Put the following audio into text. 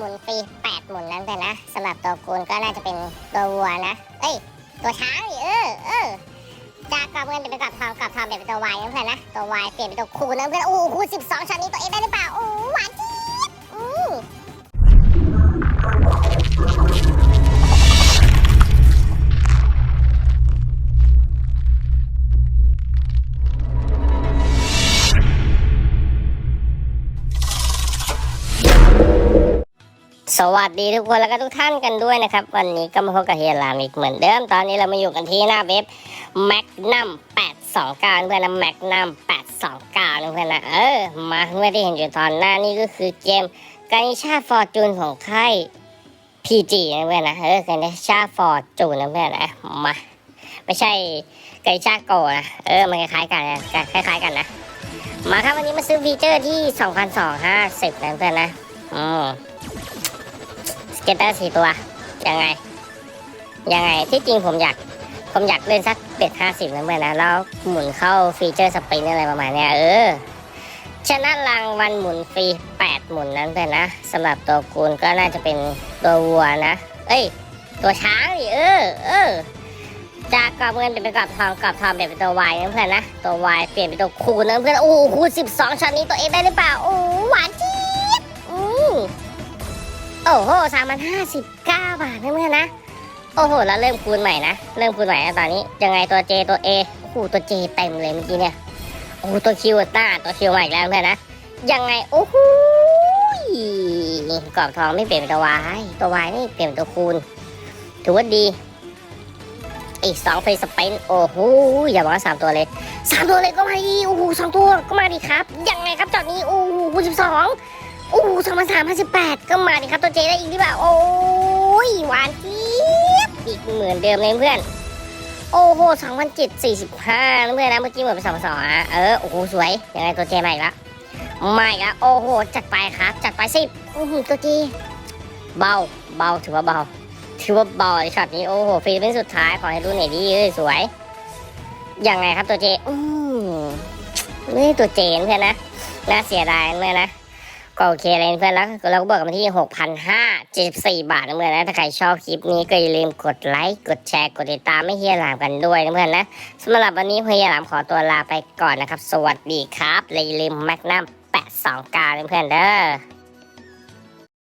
หมุนฟรีแปดหมุนนั้นไปนะสำหรับตัวคูณก็น่าจะเป็นตัววัวนะ เอ้ย ตัวช้างเออเออจากกลับเงินเป็นกลับทองกลับทองเปลี่ยนเป็นตัววายนั่นเพื่อนนะตัววายเปลี่ยนเป็นตัวคูณนั่นเพื่อนโอ้โหคูณสิบสองชั้นนี้ตัวเองได้หรือเปล่าโอ้โหหวาน สวัสดีทุกคนแล้วก็ทุกท่านกันด้วยนะครับ วันนี้ก็มาพบกับเฮียรามอีกเหมือนเดิม ตอนนี้เรามาอยู่กันที่หน้าเว็บ Magnum 829 เพื่อนนะ Magnum 829นะเพื่อนนะเออ มาเมื่อที่เห็นอยู่ตอนหน้านี่ก็คือเกมกานิชาฟอร์จูนของค่าย PG นะเพื่อนนะเออกานิชาฟอร์จูนนะเพื่อนนะมาไม่ใช่กานิชาโกนะเออมันคล้ายๆกันนะคล้ายๆกันนะ มาครับวันนี้มาซื้อฟีเจอร์ที่ 2,250นะเพื่อนนะอืม ตเตอร์สี่ตัว ยังไง ยังไง ที่จริงผมอยาก ผมอยากเล่นสักเบ็ดห้าสิบนะเพื่อนนะ แล้วหมุนเข้าฟีเจอร์สปรินอะไรประมาณเนี้ยเออ ชนะรางวัลหมุนฟรีแปดหมุนนั้นเพื่อนนะสำหรับตัวคูณก็น่าจะเป็นตัววัวนะ เอ้ย ตัวช้างดิเออ เออจากกรอบเงินเป็นกรอบทองกรอบทองเปลี่ยนเป็นตัววายนะเพื่อนนะตัววายเปลี่ยนเป็นตัวคูณนะเพื่อนโอ้โหคูณสิบสองช็อตนี้ตัวเองได้หรือเปล่าโอ้หวานจี๊ดอืม อ้โหสามพันห้าสิบเก้าบาทเพื่อนๆนะ โอ้โห แล้วเริ่มคูณใหม่นะ เริ่มคูณใหม่นะตอนนี้ ยังไงตัวเจตัวเอโอ้โหตัวเจเต็มเลยเมื่อกี้เนี่ย โอ้โหตัวคิวหน้าตัวคิวมาอีกแล้วเพื่อนนะ ยังไง โอ้โหกรอบทองไม่เปลี่ยนเป็นตัววาย ตัววายนี่เปลี่ยนเป็นตัวคูณ ถือว่าดี อีกสองเฟสเปนโอ้โห อย่าบอกว่าสามตัวเลยสามตัวเลยก็มาดีโอ้โหสองตัวก็มาดีครับ ยังไงครับจอดนี้ โอ้โหคูณสิบสอง โอ้สองพันสามพันสิบแปดก็มาดิครับตัวเจได้อีกหรือเปล่าโอ้ยหวานเจี๊ยบอีกเหมือนเดิมเลยเพื่อน โอ้โหสองพันเจ็ดสี่สิบห้าเพื่อนนะเมื่อกี้เหมดไปสองพันสองอะเออโอ้โหสวยยังไงตัวเจมาอีกแล้วมาอีกแล้วโอ้โหจัดไปครับจัดไปสิโอ้โหตัวเจเบาเบาถือว่าเบาถือว่าเบาในช็อตนี้โอ้โหฟรีเป็นสุดท้ายขอให้ดูหน่อยดีเอ้ยสวยยังไงครับตัวเจอืมนี่ตัวเจนเพื่อนนะน่าเสียดายเพื่อนนะ ก็โอเคเลยเพื่อนแล้วเราก็บอกกันมาที่ 6,574 บาทนะเพื่อนนะถ้าใครชอบคลิปนี้ก็อย่าลืมกดไลค์กดแชร์กดติดตามไม่เฮียหลามกันด้วยนะเพื่อนนะสำหรับวันนี้เฮียหลามขอตัวลาไปก่อนนะครับ สวัสดีครับและอย่าลืมแมกนัม829นะเพื่อนเด้อ